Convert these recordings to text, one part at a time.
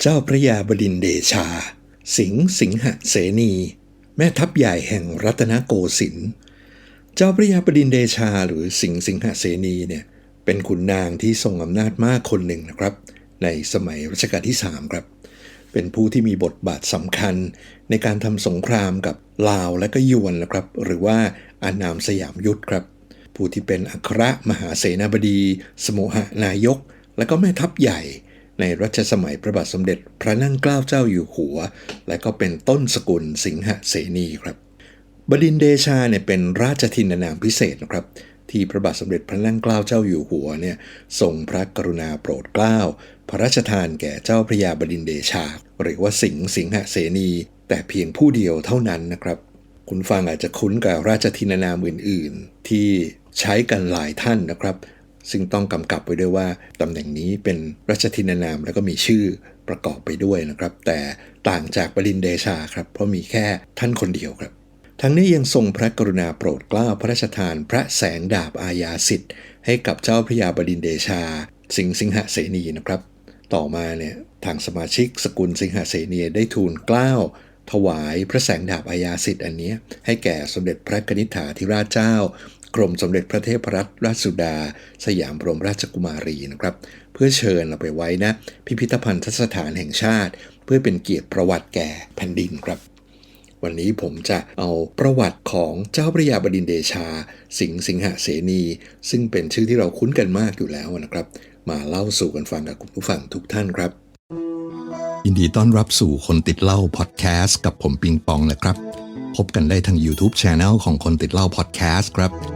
เจ้าพระยาบดินเดชา สิงห์สิงหเสนี แม่ทัพใหญ่แห่งรัตนโกสินทร์เจ้าพระยาบดินเดชาหรือสิงห์สิงหเสนีเนี่ยเป็นขุนนางที่ทรงอำนาจมากคนหนึ่งนะครับ ในสมัยรัชกาลที่ 3 ครับ เป็นผู้ที่มีบทบาทสำคัญในการทำสงครามกับลาวและก็ยวนนะครับ หรือว่าอานามสยามยุทธครับ ผู้ที่เป็นอัครมหาเสนาบดี สมุหนายก และก็แม่ทัพใหญ่ ในรัชสมัยพระบาทสมเด็จพระนั่งเกล้าเจ้าอยู่หัว และก็เป็นต้นสกุลสิงหเสนีครับบดินเดชาเนี่ยเป็นราชทินนามพิเศษนะครับ ที่พระบาทสมเด็จพระนั่งเกล้าเจ้าอยู่หัวเนี่ยทรงพระกรุณาโปรดเกล้า พระราชทานแก่เจ้าพระยาบดินเดชา หรือว่าสิงห์สิงหเสนี แต่เพียงผู้เดียวเท่านั้นนะครับ คุณฟังอาจจะคุ้นกับราชทินนามอื่น ๆ ที่ใช้กันหลายท่านนะครับ ซึ่งต้องกำกับไว้ด้วยว่าตำแหน่งนี้เป็นราชทินนาม แล้วก็มีชื่อประกอบไปด้วยนะครับ แต่ต่างจากบดินเดชาครับ เพราะมีแค่ท่านคนเดียวครับ ทั้งนี้ยังทรงพระกรุณาโปรดเกล้าพระราชทานพระแสงดาบอาญาสิทธิ์ ให้กับเจ้าพระยาบดินเดชา สิงห์สิงหเสนีนะครับ ต่อมาเนี่ยทางสมาชิกสกุลสิงหเสนีได้ทูลเกล้าถวายพระแสงดาบอาญาสิทธิ์อันนี้ให้แก่สมเด็จพระกนิษฐาธิราชเจ้า กรมสมเด็จพระเทพรัตนราชสุดา สยามบรมราชกุมารีนะครับ เพื่อเชิญเอาไปไว้นะ พิพิธภัณฑสถานแห่งชาติ เพื่อเป็นเกียรติประวัติแก่แผ่นดินครับ วันนี้ผมจะเอาประวัติของเจ้าพระยาบดินเดชา สิงห์สิงหเสนี ซึ่งเป็นชื่อที่เราคุ้นกันมากอยู่แล้วนะครับ มาเล่าสู่กันฟังกับคุณผู้ฟังทุกท่านครับยินดีต้อนรับสู่คนติดเล่าพอดแคสต์กับผมปิงปองนะครับ พบกันได้ทาง YouTube Channel ของคนติดเล่าพอดแคสต์ครับ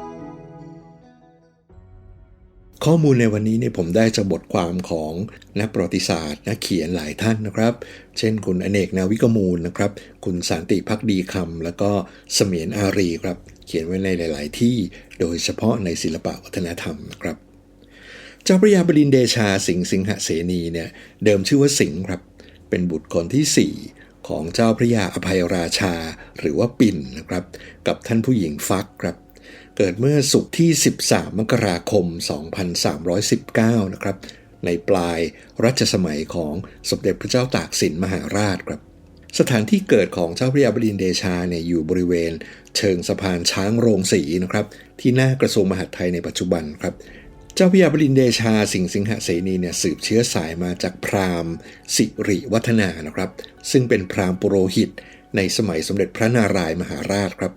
ข้อมูลในวันนี้เนี่ยผมได้จากบทความของนักประวัติศาสตร์นักเขียนหลายท่านนะครับ เช่นคุณอเนกนาวิกมูลนะครับ คุณสันติพักดีคำแล้วก็เสมียนอารีครับ เขียนไว้ในหลาย ๆ ที่โดยเฉพาะในศิลปะวัฒนธรรมนะครับเจ้าพระยาบดินเดชาสิงห์สิงหเสนีเนี่ยเดิมชื่อว่าสิงห์ครับ เป็นบุตรคนที่ 4 ของเจ้าพระยาอภัยราชาหรือว่าปิ่นนะครับ กับท่านผู้หญิงฟักครับ เกิดเมื่อสุกที่ 13 มกราคม 2319 นะครับ ในปลายรัชสมัยของสมเด็จพระเจ้าตากสินมหาราชครับ สถานที่เกิดของเจ้าพระยาบดินเดชาเนี่ยอยู่บริเวณ เชิงสะพานช้างโรงสีนะครับ ที่หน้ากระทรวงมหาดไทยในปัจจุบันครับเจ้าพระยาบดินเดชาสิงห์สิงหเสนีเนี่ยสืบเชื้อสายมาจากพราหมณ์ สิริวัฒนานะครับ ซึ่งเป็นพราหมณ์ปุโรหิต ในสมัยสมเด็จพระนารายมหาราชครับ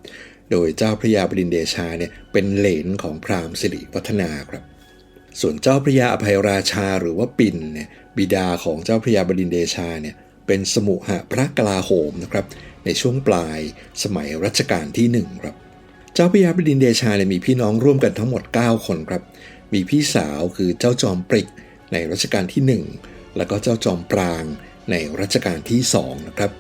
โดยเจ้าพระยาบดินเดชาเนี่ยเป็นเหลนของพราหมณ์สิริวัฒนาครับ ส่วนเจ้าพระยาอภัยราชาหรือว่าปินเนี่ยบิดาของเจ้าพระยาบดินเดชาเนี่ยเป็นสมุหะพระกลาโหมนะครับในช่วงปลายสมัยรัชกาลที่หนึ่งครับ เจ้าพระยาบดินเดชาเนี่ยมีพี่น้องร่วมกันทั้งหมด 9 คนครับ มีพี่สาวคือเจ้าจอมปริกในรัชกาลที่ 1 แล้วก็เจ้าจอมปรางในรัชกาลที่2นะครับ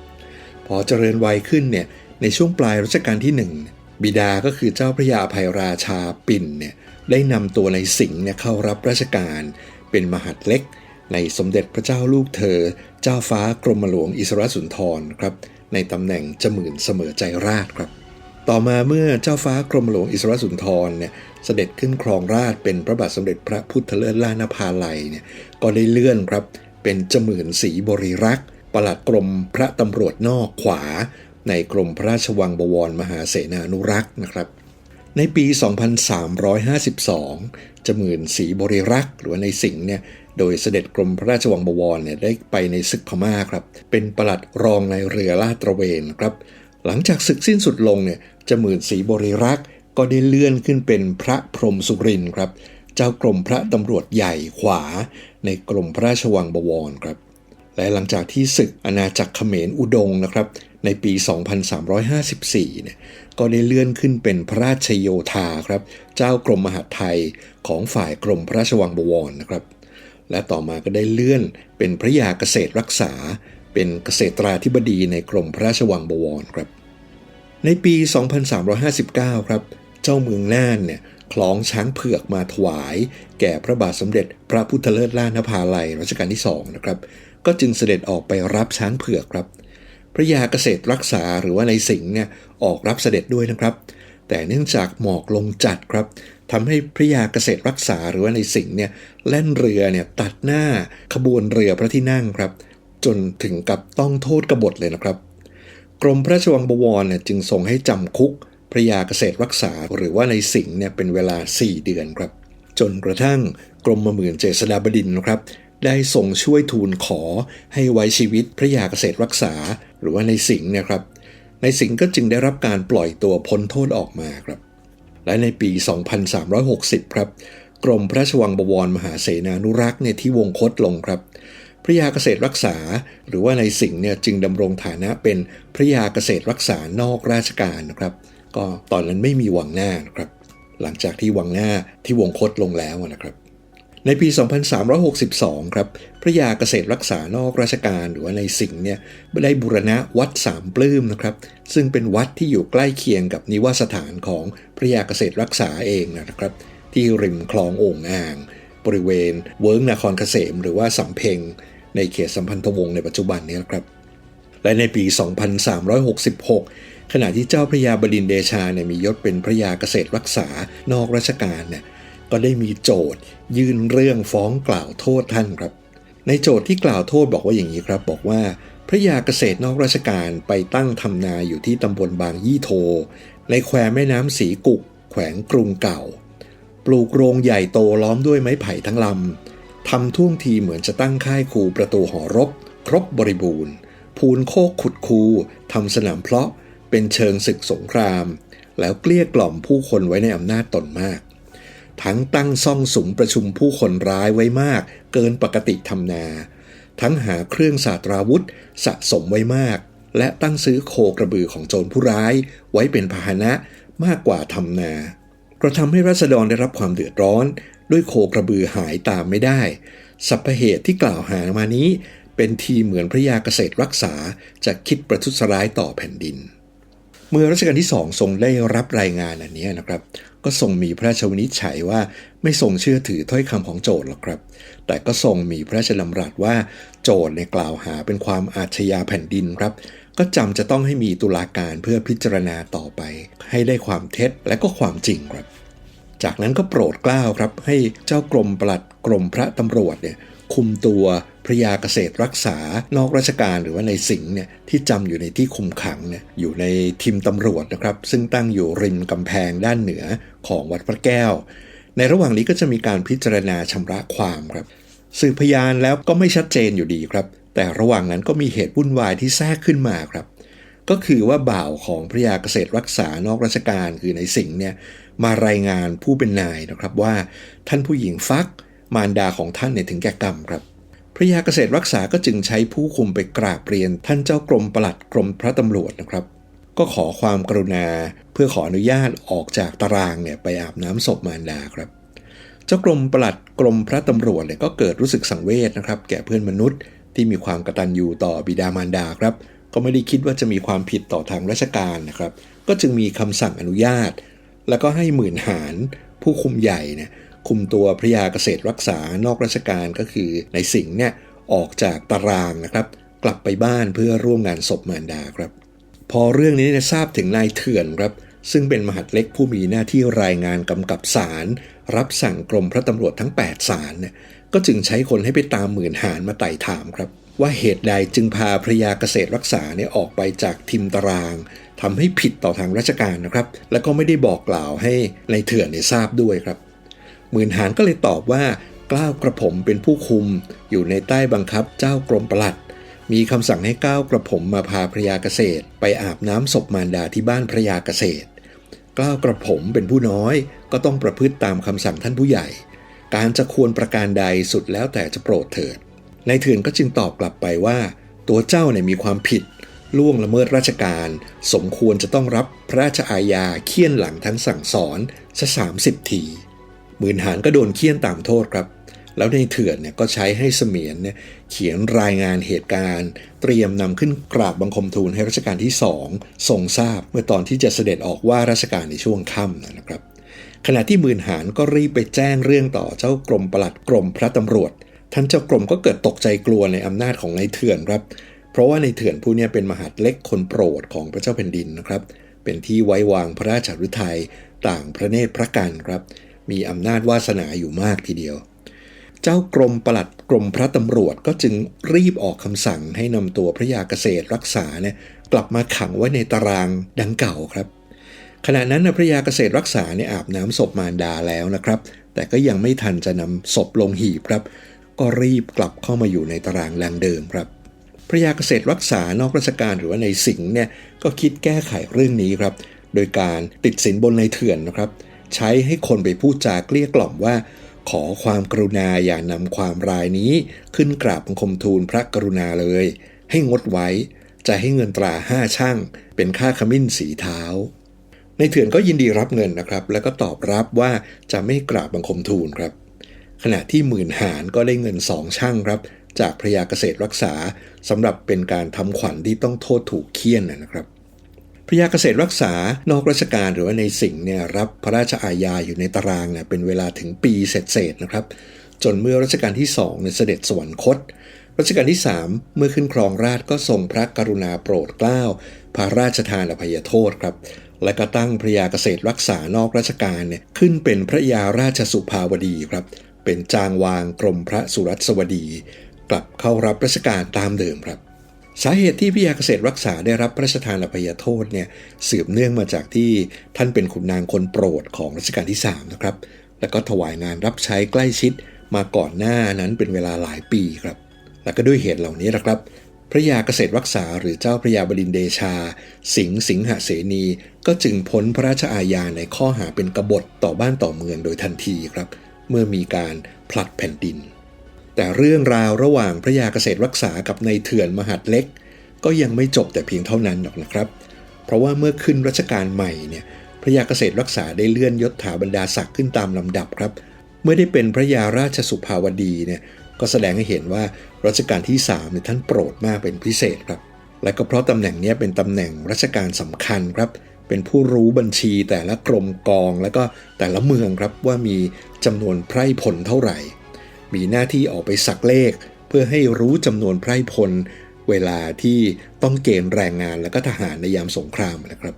พอเจริญวัยขึ้นเนี่ย ในช่วงปลายรัชกาลที่ 1 บิดาก็คือเจ้าพระยาภัยราชาปิ่นเนี่ยได้นำตัวในสิงห์เนี่ยเข้ารับราชการ เป็นมหาดเล็ก ในสมเด็จพระเจ้าลูกเธอ เจ้าฟ้ากรมหลวงอิสรสุนทรครับในตำแหน่งจมื่นเสมอใจราชครับ ต่อมาเมื่อเจ้าฟ้ากรมหลวงอิสรสุนทรเนี่ยเสด็จขึ้นครองราชเป็นพระบาทสมเด็จพระพุทธเลิศล่านภาลัยเนี่ยก็ได้เลื่อนครับเป็นจมื่นศรีบริรักษ์ปลัดกรมพระตำรวจนอกขวา ในกรมพระราชวังบวรมหาเสนานุรักษ์นะครับ ในปี 2352 จมื่นศรีบริรักษ์หรือว่าในสิงห์เนี่ยโดยเสด็จกรมพระราชวังบวรเนี่ยได้ไปในศึกพม่าครับ เป็นปลัดรองในเรือลาดตระเวนครับ หลังจากศึกสิ้นสุดลงเนี่ยจมื่นศรีบริรักษ์ก็ได้เลื่อนขึ้นเป็นพระพรหมสุรินครับ เจ้ากรมพระตำรวจใหญ่ขวา ในกรมพระราชวังบวรครับ และหลังจากที่ศึกอาณาจักรเขมรอุดงนะครับในปี 2354 เนี่ยก็ได้เลื่อนขึ้นเป็นพระราชโยธาครับ เจ้ากรมมหาดไทยของฝ่ายกรมพระราชวังบวรนะครับ และต่อมาก็ได้เลื่อนเป็นพระยาเกษตรรักษา เป็นเกษตราธิบดีในกรมพระราชวังบวรครับ ในปี 2359 ครับ เจ้าเมืองน่านเนี่ยคล้องช้างเผือกมาถวาย แก่พระบาทสมเด็จพระพุทธเลิศล่านภาลัยรัชกาลที่สองนะครับ ก็จึงเสด็จออกไปรับช้างเผือกครับ พระยาเกษตรรักษาหรือว่าในสิงห์เนี่ยออกรับเสด็จด้วยนะครับ แต่เนื่องจากหมอกลงจัดครับทำให้พระยาเกษตรรักษาหรือว่าในสิงห์เนี่ยแล่นเรือเนี่ยตัดหน้าขบวนเรือพระที่นั่งครับ จนถึงกับต้องโทษกบฏเลยนะครับ กรมพระราชวังบวรเนี่ยจึงส่งให้จำคุกพระยาเกษตรรักษาหรือว่าในสิงห์เนี่ยเป็นเวลา 4 เดือนครับ จนกระทั่งกรมหมื่นเจษฎาบดินทร์นะครับ ได้ส่งช่วยทูลขอให้ไว้ชีวิตพระยาเกษตรรักษา หรือว่าในสิงห์เนี่ยครับ ในสิงห์ก็จึงได้รับการปล่อยตัวพ้นโทษออกมาครับ และในปี 2360 ครับ กรมพระราชวังบวรมหาเสนานุรักษ์เนี่ยที่วงคตลงครับ พระยาเกษตรรักษา หรือว่าในสิงห์เนี่ยจึงดำรงฐานะเป็นพระยาเกษตรรักษานอกราชการนะครับ ก็ตอนนั้นไม่มีวังหน้านะครับ หลังจากที่วังหน้าที่วงคตลงแล้วนะครับ ในปี 2362 ครับ พระยาเกษตรรักษานอกราชการหรือว่าในสิงห์เนี่ยได้บูรณะวัดสามปลื้มนะครับ ซึ่งเป็นวัดที่อยู่ใกล้เคียงกับนิวาสถานของพระยาเกษตรรักษาเองนะครับ ที่ริมคลองโอ่งอ่าง บริเวณเวิร์กนครเกษม หรือว่าสำเพ็งในเขตสัมพันธวงศ์ในปัจจุบันนี้นะครับ และในปี 2366 ขณะที่เจ้าพระยาบดินเดชาเนี่ยมียศเป็นพระยาเกษตรรักษานอกราชการเนี่ย ก็ได้มีโจทยื่นเรื่องฟ้องกล่าวโทษท่านครับ ในโจทย์ที่กล่าวโทษบอกว่าอย่างนี้ครับ บอกว่า พระยาเกษตรนอกราชการไปตั้งทำนาอยู่ที่ตำบลบางยี่โท ในแควแม่น้ำสีกุก แขวงกรุงเก่า ปลูกโรงใหญ่โตล้อมด้วยไม้ไผ่ทั้งลำทำท่วงทีเหมือนจะตั้งค่ายคูประตูหอรบ ครบบริบูรณ์ พูนโคกขุดคูทำสนามเพลาะเป็นเชิงศึกสงคราม แล้วเกลี้ยกล่อมผู้คนไว้ในอำนาจตนมาก ทั้งตั้งซ่องสุมประชุมผู้คนร้ายไว้มาก เกินปกติทำนา ทั้งหาเครื่องสาตราวุธ สะสมไว้มาก และตั้งซื้อโคกระบือของโจรผู้ร้าย ไว้เป็นพาหนะมากกว่าทำนา กระทำให้รัษฎรได้รับความเดือดร้อน ด้วยโคกระบือหายตามไม่ได้ สัพพเหตุที่กล่าวหามานี้ เป็นทีเหมือนพระยาเกษตรรักษาจะคิดประทุษร้ายต่อแผ่นดิน เมื่อรัชกาลที่สองทรงได้รับรายงานอันนี้นะครับ ก็ทรงมีพระราชวินิจฉัยว่าไม่ทรงเชื่อถือถ้อยคำของโจทย์หรอกครับ แต่ก็ทรงมีพระราชดำรัสว่าโจทย์ในกล่าวหาเป็นความอาชญาแผ่นดินครับ ก็จำจะต้องให้มีตุลาการเพื่อพิจารณาต่อไป ให้ได้ความเท็จและก็ความจริงครับ จากนั้นก็โปรดกล้าวครับ ให้เจ้ากรมปลัดกรมพระตำรวจเนี่ย คุมตัวพระยาเกษตรรักษานอกราชการหรือว่าในสิงห์เนี่ยที่จำอยู่ในที่คุมขังเนี่ยอยู่ในทีมตำรวจนะครับซึ่งตั้งอยู่ริมกำแพงด้านเหนือของวัดพระแก้ว ในระหว่างนี้ก็จะมีการพิจารณาชำระความครับสืบพยานแล้วก็ไม่ชัดเจนอยู่ดีครับ แต่ระหว่างนั้นก็มีเหตุวุ่นวายที่แทรกขึ้นมาครับ ก็คือว่าบ่าวของพระยาเกษตรรักษานอกราชการคือในสิงห์เนี่ยมารายงานผู้เป็นนายนะครับว่าท่านผู้หญิงฟัก มารดาของท่านเนี่ยถึงแก่กรรมครับพระยาเกษตรรักษาก็จึงใช้ผู้คุมไปกราบเรียนท่านเจ้ากรมปลัดกรมพระตำรวจนะครับ ก็ขอความกรุณาเพื่อขออนุญาตออกจากตารางเนี่ยไปอาบน้ำศพมารดาครับ เจ้ากรมปลัดกรมพระตำรวจเนี่ยก็เกิดรู้สึกสังเวชนะครับ แก่เพื่อนมนุษย์ที่มีความกตัญญูต่อบิดามารดาครับ ก็ไม่ได้คิดว่าจะมีความผิดต่อทางราชการนะครับ ก็จึงมีคำสั่งอนุญาต แล้วก็ให้หมื่นหารผู้คุมใหญ่เนี่ย คุมตัวพระยาเกษตรรักษานอกราชการก็คือในสิงห์เนี่ยออกจากตารางนะครับ กลับไปบ้านเพื่อร่วมงานศพมารดาครับ พอเรื่องนี้ได้ทราบถึงนายเถื่อนครับ ซึ่งเป็นมหาดเล็กผู้มีหน้าที่รายงานกำกับสารรับสั่งกรมพระตำรวจทั้ง8สารเนี่ยก็จึงใช้คนให้ไปตามหมื่นหารมาไต่ถามครับ ว่าเหตุใดจึงพาพระยาเกษตรรักษาเนี่ยออกไปจากทิมตารางทำให้ผิดต่อทางราชการนะครับ แล้วก็ไม่ได้บอกกล่าวให้ในายเถื่อนเนี่ยทราบด้วยครับ หมื่นหารก็เลยตอบว่ากล้าวกระผมเป็นผู้คุม อยู่ในใต้บังคับเจ้ากรมปลัด มีคำสั่งให้ก้าวกระผมมาพาพระยาเกษตร ไปอาบน้ำศพมารดาที่บ้านพระยาเกษตรกล้าวกระผมเป็นผู้น้อย ก็ต้องประพฤติตามคำสั่งท่านผู้ใหญ่ การจะควรประการใดสุดแล้วแต่จะโปรดเถิดนายเถื่อนก็จึงตอบกลับไปว่า ตัวเจ้าเนี่ยมีความผิด ล่วงละเมิดราชการ สมควรจะต้องรับพระราชอาญาเคี่ยนหลังทั้งสั่งสอนซะสามสิบที หมื่นหารก็โดนเคี่ยนตามโทษครับ แล้วในเถื่อนเนี่ยก็ใช้ให้เสมียนเนี่ยเขียนรายงานเหตุการณ์ เตรียมนำขึ้นกราบบังคมทูลให้รัชกาลที่สองทรงทราบ เมื่อตอนที่จะเสด็จออกว่าราชการในช่วงค่ำนะครับ ขณะที่หมื่นหานก็รีบไปแจ้งเรื่องต่อเจ้ากรมปลัดกรมพระตำรวจ ท่านเจ้ากรมก็เกิดตกใจกลัวในอำนาจของนายเถื่อนครับเพราะว่าในเถื่อนผู้นี้เป็นมหาดเล็กคนโปรดของพระเจ้าแผ่นดินนะครับ เป็นที่ไว้วางพระราชฤทัยต่างพระเนตรพระกันครับ มีอำนาจวาสนาอยู่มากทีเดียว เจ้ากรมปลัดกรมพระตำรวจก็จึงรีบออกคำสั่งให้นำตัวพระยาเกษตรรักษาเนี่ยกลับมาขังไว้ในตารางดังเก่าครับ ขณะนั้นนะพระยาเกษตรรักษาเนี่ยอาบน้ำศพมารดาแล้วนะครับ แต่ก็ยังไม่ทันจะนำศพลงหีบครับ ก็รีบกลับเข้ามาอยู่ในตารางดังเดิมครับพระยาเกษตรรักษานอกราชการหรือว่าในสิงห์เนี่ยก็คิดแก้ไขเรื่องนี้ครับ โดยการติดสินบนในเถื่อนนะครับ ใช้ให้คนไปพูดจาเกลี้ยกล่อมว่า ขอความกรุณาอย่านำความรายนี้ ขึ้นกราบบังคมทูลพระกรุณาเลย ให้งดไว้ จะให้เงินตราห้าช่างเป็นค่าขมิ้นสีเท้า ในเถื่อนก็ยินดีรับเงินนะครับ แล้วก็ตอบรับว่าจะไม่กราบบังคมทูลครับ ขณะที่หมื่นหารก็ได้เงินสองช่างครับ จากพระยาเกษตรรักษาสำหรับเป็นการทำขวัญที่ต้องโทษถูกเคี่ยนนะครับ พระยาเกษตรรักษานอกราชการหรือว่าในสิงห์เนี่ยรับพระราชอาญาอยู่ในตารางเนี่ยเป็นเวลาถึงปีเศษๆนะครับ จนเมื่อรัชกาลที่สองเนี่ยเสด็จสวรรคตรัชกาลที่ 3 เมื่อขึ้นครองราชก็ทรงพระกรุณาโปรดเกล้า พระราชทานอภัยโทษครับ และก็ตั้งพระยาเกษตรรักษานอกราชการเนี่ยขึ้นเป็นพระยาราชสุภาวดีครับ เป็นจางวางกรมพระสุรัสวดี กลับเข้ารับราชการตามเดิมครับ สาเหตุที่พระยาเกษตรรักษาได้รับพระราชทานอภัยโทษเนี่ยสืบเนื่องมาจากที่ท่านเป็นขุนนางคนโปรดของรัชกาลที่3นะครับแล้วก็ถวายงานรับใช้ใกล้ชิดมาก่อนหน้านั้นเป็นเวลาหลายปีครับ และก็ด้วยเหตุเหล่านี้นะครับ พระยาเกษตรรักษาหรือเจ้าพระยาบดินเดชา สิงห์สิงหเสนี ก็จึงพ้นพระราชอาญาในข้อหาเป็นกบฏต่อบ้านต่อเมืองโดยทันทีครับ เมื่อมีการผลัดแผ่นดิน แต่เรื่องราวระหว่างพระยาเกษตรรักษากับนายเถื่อนมหัดเล็ก ก็ยังไม่จบแต่เพียงเท่านั้นหรอกนะครับ เพราะว่าเมื่อขึ้นรัชกาลใหม่เนี่ยพระยาเกษตรรักษาได้เลื่อนยศถาบรรดาศักดิ์ขึ้นตามลำดับครับ เมื่อได้เป็นพระยาราชสุภาวดีเนี่ยก็แสดงให้เห็นว่ารัชกาลที่3เนี่ยท่านโปรดมากเป็นพิเศษครับ และก็เพราะตำแหน่งนี้เป็นตำแหน่งราชการสำคัญครับ เป็นผู้รู้บัญชีแต่ละกรมกอง แล้วก็แต่ละเมืองครับว่ามีจำนวนไพร่พลเท่าไหร่ มีหน้าที่ออกไปสักเลข เพื่อให้รู้จำนวนไพร่พล เวลาที่ต้องเกณฑ์แรงงานและก็ทหารในยามสงครามนะครับ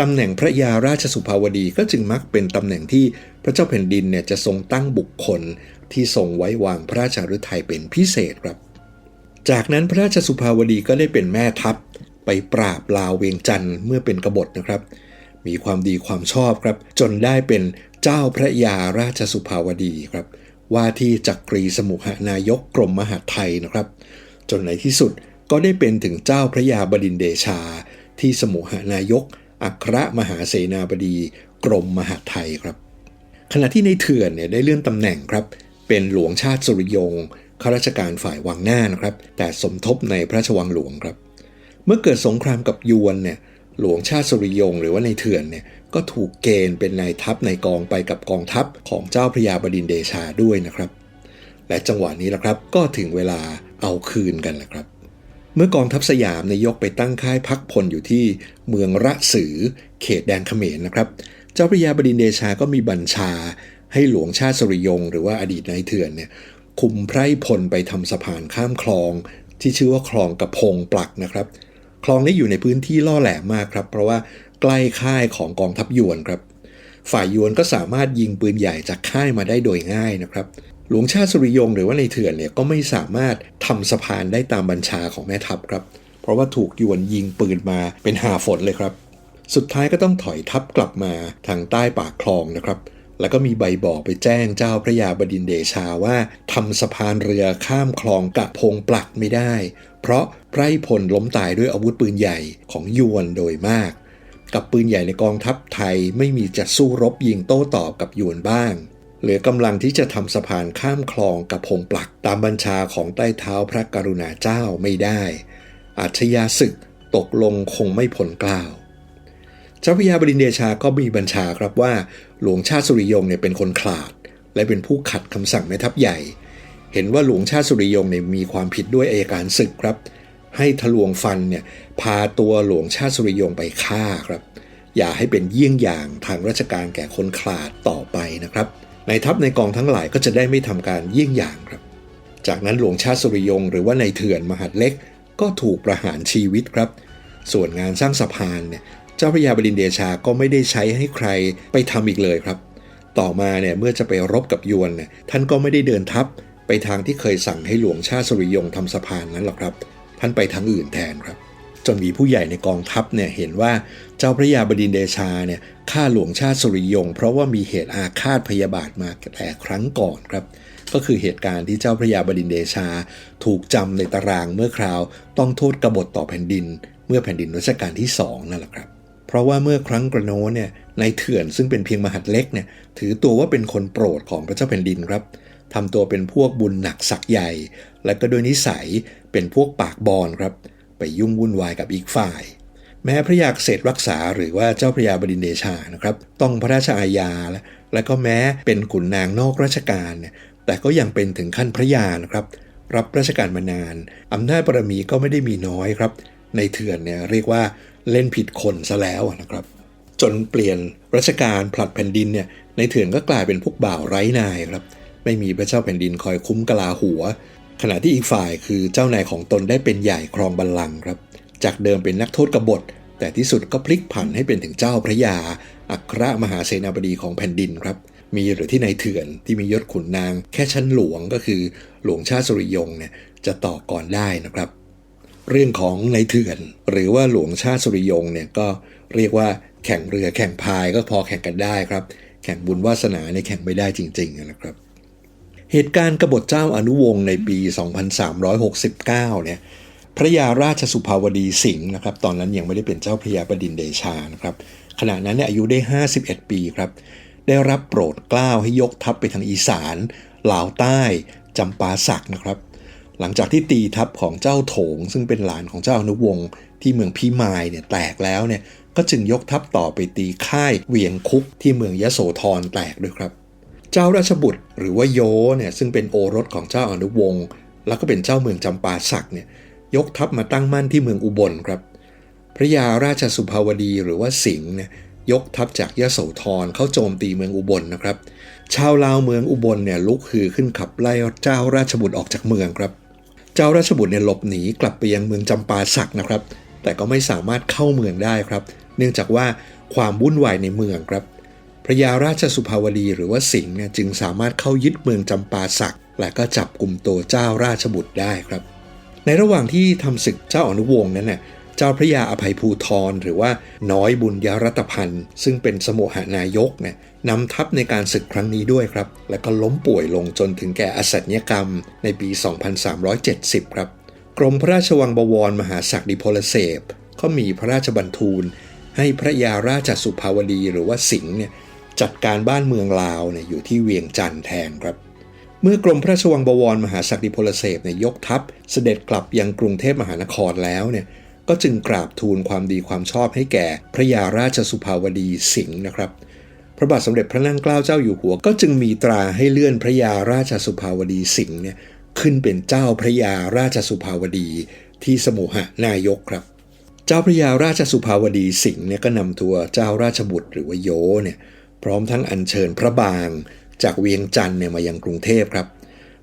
ตำแหน่งพระยาราชสุภาวดีก็จึงมักเป็นตำแหน่งที่พระเจ้าแผ่นดินเนี่ยจะทรงตั้งบุคคลที่ทรงไว้วางพระราชฤทัยเป็นพิเศษครับ จากนั้นพระราชสุภาวดีก็ได้เป็นแม่ทัพ ไปปราบลาวเวียงจันทร์เมื่อเป็นกบฏนะครับ มีความดีความชอบครับ จนได้เป็นเจ้าพระยาราชสุภาวดีครับ ว่าที่จักรีสมุหนายกกรมมหาไทยนะครับ จนในที่สุดก็ได้เป็นถึงเจ้าพระยาบดินเดชา ที่สมุหนายก อัครมหาเสนาบดีกรมมหาไทยครับ ขณะที่ในเถื่อนเนี่ยได้เลื่อนตำแหน่งครับ เป็นหลวงชาติสุริยงข้าราชการฝ่ายวังหน้านะครับ แต่สมทบในพระราชวังหลวงครับ เมื่อเกิดสงครามกับยวนเนี่ย หลวงชาติสุริยงหรือว่าในเถื่อนเนี่ยก็ถูกเกณฑ์เป็นนายทัพในกองไปกับกองทัพของเจ้าพระยาบดินเดชาด้วยนะครับ และจังหวะนี้แหละครับก็ถึงเวลาเอาคืนกันแหละครับ เมื่อกองทัพสยามนายกไปตั้งค่ายพักพลอยู่ที่เมืองระสือ เขตแดนเขมรนะครับ เจ้าพระยาบดินเดชาก็มีบัญชา ให้หลวงชาติสุริยง หรือว่าอดีตนายเถื่อนเนี่ยคุมไพร่พลไปทำสะพานข้ามคลอง ที่ชื่อว่าคลองกระพงปลักนะครับ คลองนี้อยู่ในพื้นที่ล่อแหลมมากครับ เพราะว่าใกล้ค่ายของกองทัพยวนครับ ฝ่ายยวนก็สามารถยิงปืนใหญ่จากค่ายมาได้โดยง่ายนะครับ หลวงชาติสุริยงหรือว่าในเถื่อนเนี่ยก็ไม่สามารถทำสะพานได้ตามบัญชาของแม่ทัพครับ เพราะว่าถูกยวนยิงปืนมาเป็นหาฝนเลยครับ สุดท้ายก็ต้องถอยทัพกลับมาทางใต้ปากคลองนะครับแล้วก็มีใบบอกไปแจ้งเจ้าพระยาบดินเดชาว่าทำสะพานเรือข้ามคลองกะพงปลักไม่ได้ เพราะไพรพลล้มตายด้วยอาวุธปืนใหญ่ของยวนโดยมาก กับปืนใหญ่ในกองทัพไทยไม่มีจะสู้รบยิงโต้ตอบกับยวนบ้าง เหลือกำลังที่จะทำสะพานข้ามคลองกับพงปลักตามบัญชาของใต้เท้าพระกรุณาเจ้าไม่ได้ อาชญาศึกตกลงคงไม่ผลกล้าวเจ้าพรยาบดินเดชาก็มีบัญชาครับว่า หลวงชาติสุริยงเนี่ยเป็นคนขลาด และเป็นผู้ขัดคำสั่งแม่ทัพใหญ่ เห็นว่าหลวงชาติสุริยงเนี่ยมีความผิดด้วยอายการศึกครับ ให้ทะลวงฟันเนี่ยพาตัวหลวงชาติสุริยงไปฆ่าครับ อย่าให้เป็นเยี่ยงอย่างทางราชการแก่คนขลาดต่อไปนะครับในทัพในกองทั้งหลายก็จะได้ไม่ทำการเยี่ยงอย่างครับ จากนั้นหลวงชาติสุริยงหรือว่าในเถื่อนมหาดเล็ก ก็ถูกประหารชีวิตครับ ส่วนงานสร้างสะพานเนี่ยเจ้าพระยาบดินเดชาก็ไม่ได้ใช้ให้ใครไปทำอีกเลยครับ ต่อมาเนี่ยเมื่อจะไปรบกับยวนเนี่ยท่านก็ไม่ได้เดินทัพ ไปทางที่เคยสั่งให้หลวงชาติสุริยงทำสะพานนั้นหรอกครับ ท่านไปทางอื่นแทนครับ จนมีผู้ใหญ่ในกองทัพเนี่ยเห็นว่าเจ้าพระยาบดินเดชาเนี่ยฆ่าหลวงชาติสุริยง เพราะว่ามีเหตุอาฆาตพยาบาทมาแต่ครั้งก่อนครับ ก็คือเหตุการณ์ที่เจ้าพระยาบดินเดชา ถูกจำในตารางเมื่อคราว ต้องโทษกบฏต่อแผ่นดิน เมื่อแผ่นดินรัชกาลที่สองนั่นแหละครับเพราะว่าเมื่อครั้งกระโน้นเนี่ยในเถื่อนซึ่งเป็นเพียงมหัดเล็กเนี่ยถือตัวว่าเป็นคนโปรดของพระเจ้าแผ่นดินครับ ทำตัวเป็นพวกบุญหนักสักใหญ่ และก็โดยนิสัยเป็นพวกปากบอลครับ ไปยุ่งวุ่นวายกับอีกฝ่าย แม้พระยาเกษตรรักษาหรือว่าเจ้าพระยาบดินเดชานะครับ ต้องพระราชอาญาและและก็แม้เป็นขุนนางนอกราชการเนี่ยแต่ก็ยังเป็นถึงขั้นพระยานะครับ รับราชการมานานอำนาจบารมีก็ไม่ได้มีน้อยครับ ในเถื่อนเนี่ยเรียกว่าเล่นผิดคนซะแล้วนะครับ จนเปลี่ยนรัชการผลัดแผ่นดินเนี่ยในเถื่อนก็กลายเป็นพวกบ่าวไร้นายครับ ไม่มีพระเจ้าแผ่นดินคอยคุ้มกลาหัว ขณะที่อีกฝ่ายคือเจ้านายของตนได้เป็นใหญ่ครองบัลลังก์ครับ จากเดิมเป็นนักโทษกบฏ แต่ที่สุดก็พลิกผันให้เป็นถึงเจ้าพระยา อัครมหาเสนาบดีของแผ่นดินครับ มีหรือที่ในเถื่อนที่มียศขุนนาง แค่ชั้นหลวงก็คือหลวงชาติสุริยงเนี่ยจะต่อก่อนได้นะครับ เรื่องของในเถื่อน หรือว่าหลวงชาติสุริยงเนี่ยก็เรียกว่าแข่งเรือแข่งพายก็พอแข่งกันได้ครับ แข่งบุญวาสนาในยแข่งไม่ได้จริง ๆนะครับ เหตุการณ์กบฏเจ้าอนุวงศ์ในปี 2369 เนี่ยพระยาราชสุภาวดีสิงห์นะครับ ตอนนั้นยังไม่ได้เป็นเจ้าพระยาบดินเดชานะครับขณะนั้นเนี่ยอายุได้ 51 ปีครับ ได้รับโปรดเกล้าให้ยกทัพไปทางอีสานลาวใต้จำปาสักนะครับ หลังจากที่ตีทัพของเจ้าโถง ซึ่งเป็นหลานของเจ้าอนุวงศ์ที่เมืองพิมายเนี่ยแตกแล้วเนี่ยก็จึงยกทัพต่อไปตีค่ายเวียงคุกที่เมืองยะโสธรแตกด้วยครับ เจ้าราชบุตรหรือว่าโยเนี่ยซึ่งเป็นโอรสของเจ้าอนุวงศ์แล้วก็เป็นเจ้าเมืองจำปาสักเนี่ยยกทัพมาตั้งมั่นที่เมืองอุบลครับ พระยาราชสุภาวดีหรือว่าสิงห์เนี่ยยกทัพจากยโสธรเข้าโจมตีเมืองอุบลนะครับ ชาวลาวเมืองอุบลเนี่ยลุกฮือขึ้นขับไล่เจ้าราชบุตรออกจากเมืองครับ เจ้าราชบุตรเนี่ยหลบหนีกลับไปยังเมืองจำปาสักนะครับ แต่ก็ไม่สามารถเข้าเมืองได้ครับ เนื่องจากว่าความวุ่นวายในเมืองครับ พระยาราชสุภาวดีหรือว่าสิงห์เนี่ยจึงสามารถเข้ายึดเมืองจำปาสัก และก็จับกลุ่มตัวเจ้าราชบุตรได้ครับ ในระหว่างที่ทำศึกเจ้าอนุวงศ์นั้นน่ะเจ้าพระยาอภัยภูทรหรือว่าน้อยบุญยรัตพันธ์ซึ่งเป็นสมุหานายกเนี่ยนำทัพในการศึกครั้งนี้ด้วยครับ และก็ล้มป่วยลงจนถึงแก่อสัญญกรรมในปี 2370 ครับ กรมพระราชวังบวรมหาศักดิพลเสพก็มีพระราชบัญทูล ให้พระยาราชสุภาวดีหรือว่าสิงห์เนี่ย จัดการบ้านเมืองลาวเนี่ยอยู่ที่เวียงจันทร์แทนครับ เมื่อกรมพระราชวังบวรมหาศักดิพลเสพเนี่ยยกทัพเสด็จกลับยังกรุงเทพมหานครแล้วเนี่ยก็จึงกราบทูลความดีความชอบให้แก่พระยาราชสุภาวดีสิงห์นะครับ พระบาทสมเด็จพระนั่งเกล้าเจ้าอยู่หัว ก็จึงมีตราให้เลื่อนพระยาราชสุภาวดีสิงห์เนี่ยขึ้นเป็นเจ้าพระยาราชสุภาวดีที่สมุหนายกครับ เจ้าพระยาราชสุภาวดีสิงห์เนี่ยก็นำตัวเจ้าราชบุตรหรือว่าโยเนี่ย พร้อมทั้งอัญเชิญพระบางจากเวียงจันทร์เนี่ยมายังกรุงเทพครับ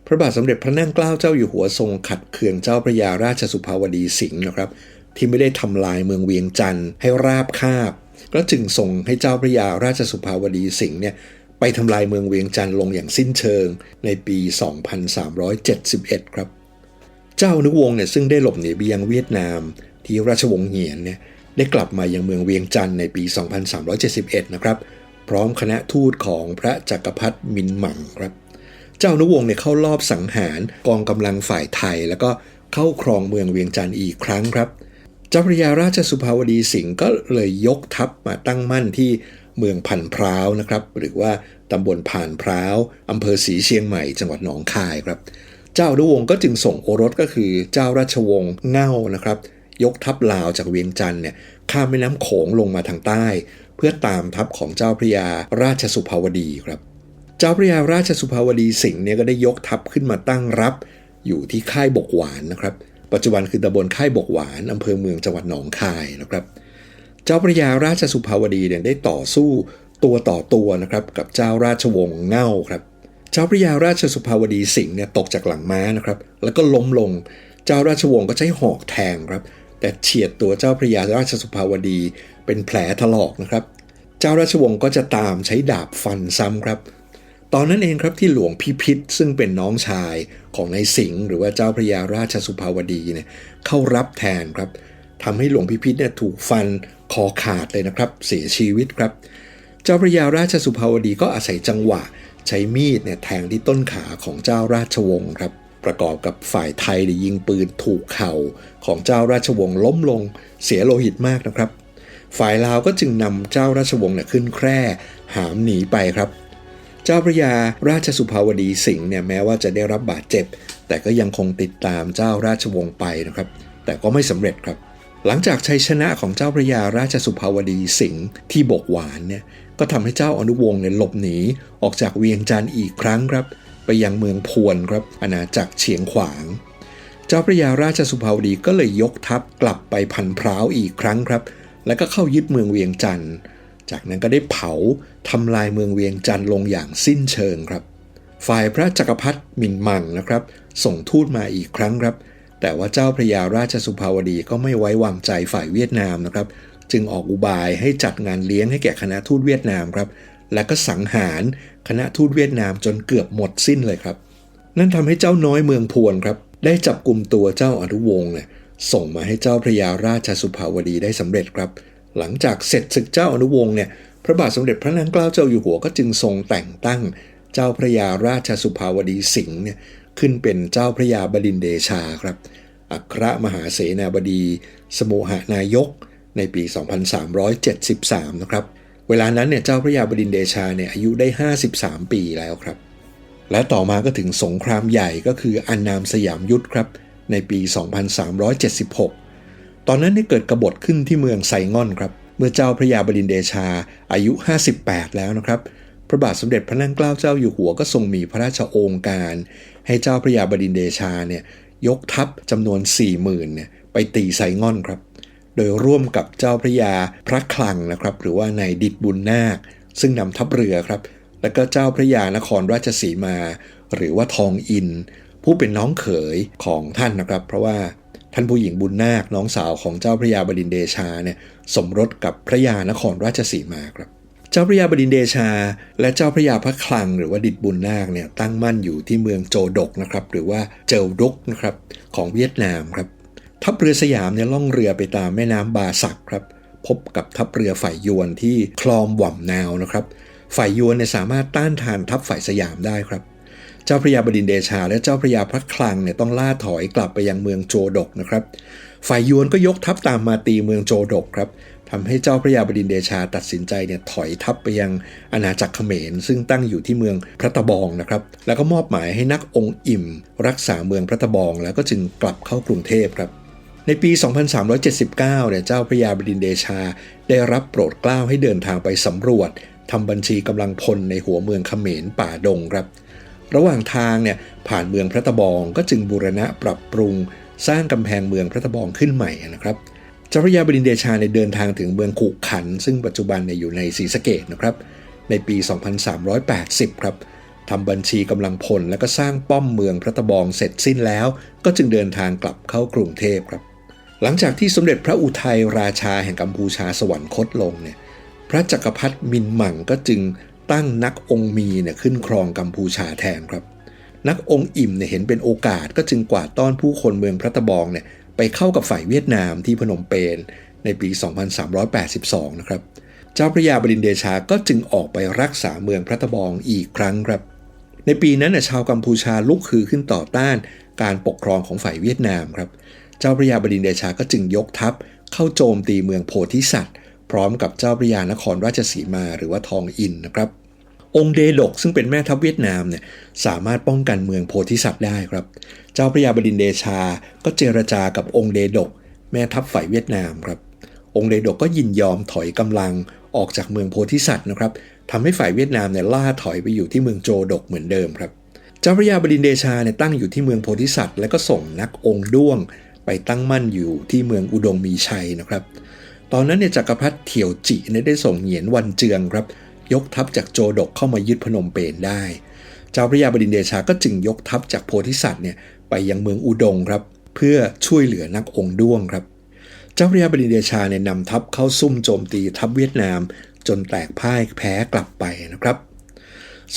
พระบาทสมเด็จพระนั่งเกล้าเจ้าอยู่หัวทรงขัดเคืองเจ้าพระยาราชสุภาวดีสิงห์นะครับ ที่ไม่ได้ทำลายเมืองเวียงจันทร์ให้ราบคาบ ก็จึงส่งให้เจ้าพระยาราชสุภาวดีสิงห์เนี่ยไปทำลายเมืองเวียงจันทร์ลงอย่างสิ้นเชิงในปี 2371 ครับ เจ้านุวงศ์เนี่ยซึ่งได้หลบหนีไปยังเวียดนาม ที่ราชวงศ์เหียนเนี่ยได้กลับมายังเมืองเวียงจันทร์ในปี 2371 นะครับ พร้อมคณะทูตของพระจักรพรรดิมินหมังครับ เจ้านุวงศ์เนี่ยเข้ารอบสังหารกองกำลังฝ่ายไทย แล้วก็เข้าครองเมืองเวียงจันทร์อีกครั้งครับเจ้าพระยาราชสุภาวดีสิงห์ก็เลยยกทัพมาตั้งมั่นที่เมืองพันพร้าวนะครับ หรือว่าตำบลผ่านพร้าวอำเภอศรีเชียงใหม่จังหวัดหนองคายครับ เจ้าอนุวงก็จึงส่งโอรสก็คือเจ้าราชวงศ์เง่านะครับ ยกทัพลาวจากเวียงจันทร์เนี่ยข้ามแม่น้ำโขงลงมาทางใต้ เพื่อตามทัพของเจ้าพระยาราชสุภาวดีครับ เจ้าพระยาราชสุภาวดีสิงห์เนี่ยก็ได้ยกทัพขึ้นมาตั้งรับ อยู่ที่ค่ายบกหวานนะครับ ปัจจุบันคือตำบลค่ายบกหวานอำเภอเมืองจังหวัดหนองคายนะครับ เจ้าพระยาราชสุภาวดีเนี่ยได้ต่อสู้ตัวต่อตัวนะครับกับเจ้าราชวงศ์เง่าครับ เจ้าพระยาราชสุภาวดีสิงห์เนี่ยตกจากหลังม้านะครับ แล้วก็ล้มลง เจ้าราชวงศ์ก็ใช้หอกแทงครับ แต่เฉียดตัวเจ้าพระยาราชสุภาวดี เป็นแผลถลอกนะครับ เจ้าราชวงศ์ก็จะตามใช้ดาบฟันซ้ำครับ ตอนนั้นเองครับที่หลวงพิพิธซึ่งเป็นน้องชายของนายสิงห์หรือว่าเจ้าพระยาราชสุภาวดีเนี่ยเข้ารับแทนครับทำให้หลวงพิพิธเนี่ยถูกฟันคอขาดเลยนะครับ เสียชีวิตครับ เจ้าพระยาราชสุภาวดีก็อาศัยจังหวะใช้มีดเนี่ยแทงที่ต้นขาของเจ้าราชวงศ์ครับประกอบกับฝ่ายไทยได้ยิงปืนถูกเข่าของเจ้าราชวงศ์ล้มลงเสียโลหิตมากนะครับ ฝ่ายลาวก็จึงนำเจ้าราชวงศ์เนี่ยขึ้นแคร่หามหนีไปครับ เจ้าพระยาราชสุภาวดีสิงห์เนี่ยแม้ว่าจะได้รับบาดเจ็บ แต่ก็ยังคงติดตามเจ้าราชวงศ์ไปนะครับ แต่ก็ไม่สำเร็จครับ หลังจากชัยชนะของเจ้าพระยาราชสุภาวดีสิงห์ที่บกหวานเนี่ยก็ทำให้เจ้าอนุวงศ์เนี่ยหลบหนีออกจากเวียงจันทร์อีกครั้งครับ ไปยังเมืองพวนครับอาณาจักรเฉียงขวาง เจ้าพระยาราชสุภาวดีก็เลยยกทัพกลับไปพันพร้าวอีกครั้งครับ แล้วก็เข้ายึดเมืองเวียงจันทร์ จากนั้นก็ได้เผาทำลายเมืองเวียงจันทร์ลงอย่างสิ้นเชิงครับ ฝ่ายพระจักรพรรดิมินมังนะครับ ส่งทูตมาอีกครั้งครับ แต่ว่าเจ้าพระยาราชสุภาวดีก็ไม่ไว้วางใจฝ่ายเวียดนามนะครับ จึงออกอุบายให้จัดงานเลี้ยงให้แก่คณะทูตเวียดนามครับ และก็สังหารคณะทูตเวียดนามจนเกือบหมดสิ้นเลยครับ นั่นทำให้เจ้าน้อยเมืองพวนครับได้จับกลุ่มตัวเจ้าอนุวงศ์เนี่ย ส่งมาให้เจ้าพระยาราชสุภาวดีได้สำเร็จครับ หลังจากเสร็จศึกเจ้าอนุวงศ์เนี่ยพระบาทสมเด็จพระนางเกล้าเจ้าอยู่หัวก็จึงทรงแต่งตั้ง เจ้าพระยาราชสุภาวดีสิงห์เนี่ยขึ้นเป็นเจ้าพระยาบดินเดชาครับ อัครมหาเสนาบดี สมุหานายก ในปี 2373 นะครับ เวลานั้นเนี่ยเจ้าพระยาบดินเดชาเนี่ยอายุได้ 53 ปีแล้วครับ และต่อมาก็ถึงสงครามใหญ่ก็คืออันนามสยามยุทธครับ ในปี 2376 ตอนนั้นได้เกิดกบฏขึ้นที่เมืองไซงอนครับ เมื่อเจ้าพระยาบดินเดชาอายุ 58 แล้วนะครับ พระบาทสมเด็จพระนั่งเกล้าเจ้าอยู่หัวก็ทรงมีพระราชโองการ ให้เจ้าพระยาบดินเดชาเนี่ยยกทัพจำนวน 40,000เนี่ยไปตีไซงอนครับ โดยร่วมกับเจ้าพระยาพระคลังนะครับ หรือว่านายดิดบุญนาค ซึ่งนำทัพเรือครับ แล้วก็เจ้าพระยานครราชสีมา หรือว่าทองอิน ผู้เป็นน้องเขยของท่านนะครับ เพราะว่าท่านผู้หญิงบุญนาคน้องสาวของเจ้าพระยาบดินเดชาเนี่ยสมรสกับพระยานครราชสีมาครับเจ้าพระยาบดินเดชา และเจ้าพระยาพระคลัง หรือว่าดิดบุญนาคเนี่ยตั้งมั่นอยู่ที่เมืองโจดกนะครับหรือว่าเจลดกนะครับของเวียดนามครับทัพเรือสยามเนี่ยล่องเรือไปตามแม่น้ำบาสักครับพบกับทัพเรือฝ่ายยวนที่คลองหว่ำนาวนะครับฝ่ายยวนเนี่ยสามารถต้านทานทัพฝ่ายสยามได้ครับ เจ้าพระยาบดินเดชา และเจ้าพระยาพระคลังเนี่ยต้องล่าถอยกลับไปยังเมืองโจดกนะครับ ฝ่ายยวนก็ยกทัพตามมาตีเมืองโจดกครับทำให้เจ้าพระยาบดินเดชาตัดสินใจเนี่ยถอยทัพไปยังอาณาจักรเขมร ซึ่งตั้งอยู่ที่เมืองพระตะบองนะครับ แล้วก็มอบหมายให้นักองค์อิ่ม รักษาเมืองพระตะบอง แล้วก็จึงกลับเข้ากรุงเทพครับในปี 2379 เนี่ย เจ้าพระยาบดินเดชา ได้รับโปรดเกล้าให้เดินทางไปสำรวจทำบัญชีกำลังพลในหัวเมืองเขมรป่าดงครับ ระหว่างทางเนี่ยผ่านเมืองพระตะบองก็จึงบูรณะปรับปรุง สร้างกำแพงเมืองพระตะบองขึ้นใหม่นะครับจารยาบดินเดชาในเดินทางถึงเมืองขุขัน ซึ่งปัจจุบันเนี่ยอยู่ในศรีสะเกดนะครับ ในปี 2380 ครับทำบัญชีกำลังพลและก็สร้างป้อมเมืองพระตะบองเสร็จสิ้นแล้ว ก็จึงเดินทางกลับเข้ากรุงเทพครับ หลังจากที่สมเด็จพระอุทัยราชาแห่งกัมพูชาสวรรคตลงเนี่ยพระจักรพรรดิมินหมั่งก็จึง ตั้งนักองค์มีเนี่ยขึ้นครองกัมพูชาแทนครับ นักองค์อิ่มเนี่ยเห็นเป็นโอกาสก็จึงกวาดต้อนผู้คนเมืองพระตะบองเนี่ยไปเข้ากับฝ่ายเวียดนามที่พนมเปญในปี 2382 นะครับ เจ้าพระยาบดินเดชาก็จึงออกไปรักษาเมืองพระตะบองอีกครั้งครับ ในปีนั้นน่ะชาวกัมพูชาลุกฮือขึ้นต่อต้านการปกครองของฝ่ายเวียดนามครับ เจ้าพระยาบดินเดชาก็จึงยกทัพเข้าโจมตีเมืองโพธิสัตว์ พร้อมกับเจ้าพระยานครราชสีมาหรือว่าทองอินนะครับ องค์เดดกซึ่งเป็นแม่ทัพเวียดนามเนี่ยสามารถป้องกันเมืองโพธิสัตว์ได้ครับ เจ้าพระยาบดินเดชา ก็เจรจากับองค์เดดกแม่ทัพฝ่ายเวียดนามครับ องค์เดดกก็ยินยอมถอยกำลังออกจากเมืองโพธิสัตว์นะครับทำให้ฝ่ายเวียดนามเนี่ยล่าถอยไปอยู่ที่เมืองโจดกเหมือนเดิมครับเจ้าพระยาบดินเดชาเนี่ยตั้งอยู่ที่เมืองโพธิสัตว์และก็ส่งนักองค์ด้วง ไปตั้งมั่นอยู่ที่เมืองอุดงมีชัยนะครับ ตอนนั้นเนี่ยจักรพรรดิเถียวจิเนี่ยได้ส่งเหยียนวันเจืองครับ ยกทัพจากโจดกเข้ามายึดพนมเปญได้ เจ้าพระยาบดินเดชาก็จึงยกทัพจากโพธิสัตว์เนี่ยไปยังเมืองอุดงครับ เพื่อช่วยเหลือนักองค์ด้วงครับ เจ้าพระยาบดินเดชาเนี่ยนำทัพเข้าซุ่มโจมตีทัพเวียดนาม จนแตกพ่ายแพ้กลับไปนะครับ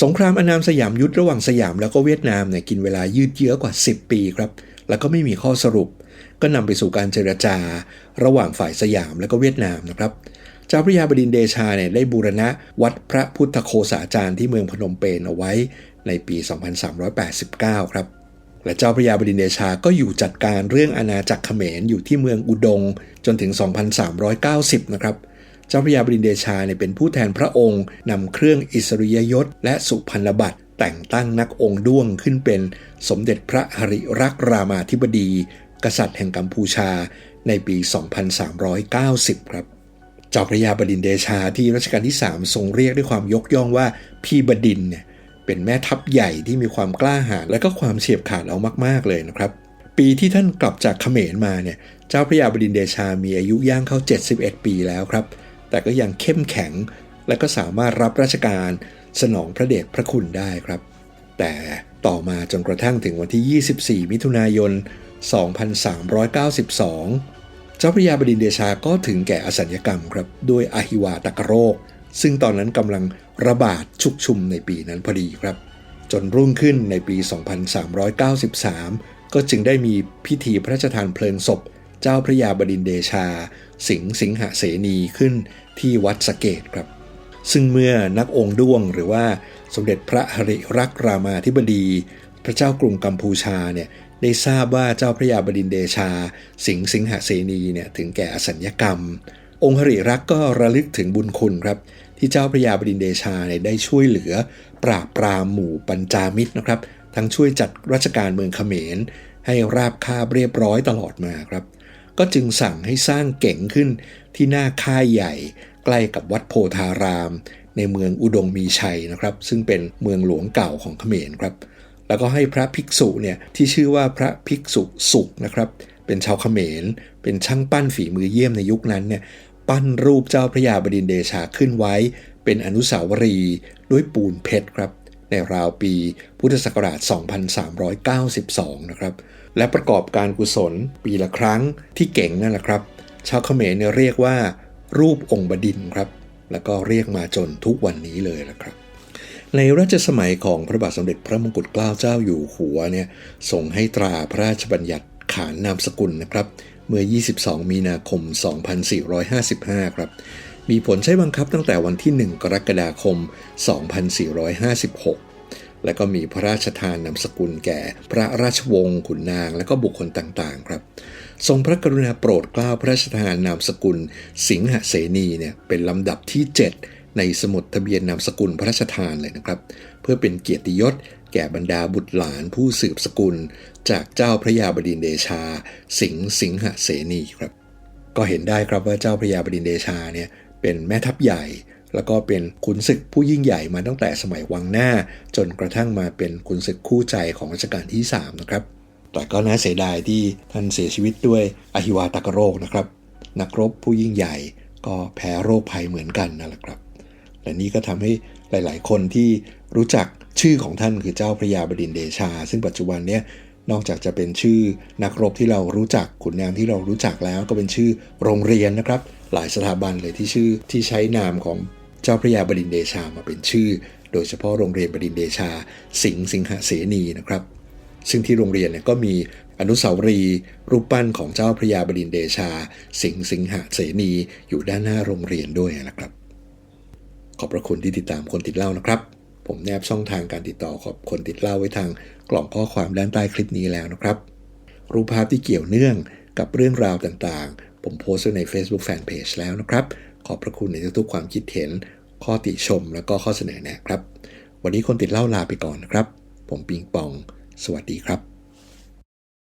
สงครามอนามสยามยุทธระหว่างสยามแล้วก็เวียดนามเนี่ยกินเวลายืดเยื้อกว่า 10 ปีครับ แล้วก็ไม่มีข้อสรุป ก็นำไปสู่การเจรจา ระหว่างฝ่ายสยามและก็เวียดนามนะครับจ้าพระยาบดินเดชาเนี่ยได้บูรณะวัดพระพุทธโคสาจารย์ที่เมืองพนมเปญเอาไว้ในปี 2389 ครับ และเจ้าพระยาบดินเดชาก็อยู่จัดการเรื่องอาณาจักรเขมรอยู่ที่เมืองอุดงจนถึง 2390 นะครับ เจ้าพระยาบดินเดชาเนี่ยเป็นผู้แทนพระองค์นำเครื่องอิสริยยศ และสุพรรณบัตรแต่งตั้งนักองค์ด้วงขึ้นเป็นสมเด็จพระหริรักรามาธิบดี กษัตริย์แห่งกัมพูชาในปี 2390 ครับเจ้าพระยาบดินเดชาที่รัชกาลที่ 3 ทรงเรียกด้วยความยกย่องว่าพี่บดินเนี่ยเป็นแม่ทัพใหญ่ที่มีความกล้าหาญและก็ความเฉียบขาดเอามาก ๆ เลยนะครับ ปีที่ท่านกลับจากเขมรมาเนี่ยเจ้าพระยาบดินเดชามีอายุย่างเข้า 71 ปีแล้วครับ แต่ก็ยังเข้มแข็ง และก็สามารถรับราชการสนองพระเดชพระคุณได้ครับ แต่ต่อมาจนกระทั่งถึงวันที่ 24 มิถุนายน 2392 เจ้าพระยาบดินเดชาก็ถึงแก่อสัญญกรรมครับด้วยอหิวาตกโรค ซึ่งตอนนั้นกำลังระบาดชุกชุมในปีนั้นพอดีครับ จนรุ่งขึ้นในปี 2393 ก็จึงได้มีพิธีพระราชทานเพลิงศพ เจ้าพระยาบดินเดชา สิงห์สิงหเสนีขึ้นที่วัดสเกตครับ ซึ่งเมื่อนักองค์ด้วงหรือว่าสมเด็จพระหริรักรามาธิบดี พระเจ้ากรุงกัมพูชาเนี่ย ได้ทราบว่าเจ้าพระยาบดินเดชา สิงห์สิงหเสนีเนี่ยถึงแก่อสัญญกรรม องค์หริรักก็ระลึกถึงบุญคุณครับ ที่เจ้าพระยาบดินเดชาเนี่ยได้ช่วยเหลือ ปราบปรามหมู่ปัญจามิตรนะครับ ทั้งช่วยจัดราชการเมืองเขมร ให้ราบคาบเรียบร้อยตลอดมาครับ ก็จึงสั่งให้สร้างเก่งขึ้นที่หน้าค่ายใหญ่ ใกล้กับวัดโพธาราม ในเมืองอุดงมีชัยนะครับ ซึ่งเป็นเมืองหลวงเก่าของเขมรครับ แล้วก็ให้พระภิกษุเนี่ยที่ชื่อว่าพระภิกษุสุขนะครับ เป็นชาวเขมร เป็นช่างปั้นฝีมือเยี่ยมในยุคนั้นเนี่ยปั้นรูปเจ้าพระยาบดินเดชาขึ้นไว้ เป็นอนุสาวรีย์ด้วยปูนเพชรครับในราวปีพุทธศักราช 2392 นะครับ และประกอบการกุศลปีละครั้งที่เก่งนั่นแหละครับ ชาวเขมรเนี่ยเรียกว่า รูปองค์บดินครับ แล้วก็เรียกมาจนทุกวันนี้เลยนะครับ ในรัชสมัยของพระบาทสมเด็จพระมงกุฎเกล้าเจ้าอยู่หัวเนี่ยส่งให้ตราพระราชบัญญัติขานนามสกุลนะครับ เมื่อ 22 มีนาคม 2455 ครับ มีผลใช้บังคับตั้งแต่วันที่ 1 กรกฎาคม 2456 และก็มีพระราชทานนามสกุลแก่พระราชวงศ์ขุนนาง และก็บุคคลต่างๆ ครับ ทรงพระกรุณาโปรดเกล้าพระราชทานนามสกุล สิงหเสนีเนี่ยเป็นลำดับที่ 7 ในสมุดทะเบียนนามสกุลพระราชทานเลยนะครับ เพื่อเป็นเกียรติยศแก่บรรดาบุตรหลานผู้สืบสกุล จากเจ้าพระยาบดินเดชา สิงห์สิงหเสนีครับ ก็เห็นได้ครับว่าเจ้าพระยาบดินเดชาเนี่ยเป็นแม่ทัพใหญ่ แล้วก็เป็นขุนศึกผู้ยิ่งใหญ่มาตั้งแต่สมัยวังหน้า จนกระทั่งมาเป็นขุนศึกคู่ใจของรัชกาลที่ 3 นะครับ แต่ก็น่าเสียดายที่ท่านเสียชีวิตด้วยอหิวาตกโรคนะครับ นักรบผู้ยิ่งใหญ่ก็แพ้โรคภัยเหมือนกันนั่นแหละครับ และนี่ก็ทำให้หลาย ๆ คนที่รู้จักชื่อของท่านคือเจ้าพระยาบดินเดชา ซึ่งปัจจุบันเนี้ยนอกจากจะเป็นชื่อนักรบที่เรารู้จักขุนนางที่เรารู้จักแล้วก็เป็นชื่อโรงเรียนนะครับ หลายสถาบันเลยที่ชื่อที่ใช้นามของเจ้าพระยาบดินเดชามาเป็นชื่อ โดยเฉพาะโรงเรียนบดินเดชา สิงห์สิงหเสนีนะครับ ซึ่งที่โรงเรียนเนี่ยก็มีอนุสาวรีย์รูปปั้นของเจ้าพระยาบดินเดชา สิงห์สิงหเสนีอยู่ด้านหน้าโรงเรียนด้วยนะครับ ขอบพระคุณที่ติดตามคนติดเล่านะครับ ผมแนบช่องทางการติดต่อขอบคนติดเล่าไว้ทางกล่องข้อความด้านใต้คลิปนี้แล้วนะครับ รูปภาพที่เกี่ยวเนื่องกับเรื่องราวต่างๆ ผมโพสต์ไว้ใน Facebook Fanpage แล้วนะครับ ขอบพระคุณในทุกๆความคิดเห็น ข้อติชมและก็ข้อเสนอแนะครับ วันนี้คนติดเล่าลาไปก่อนนะครับ ผมปิงปอง สวัสดีครับ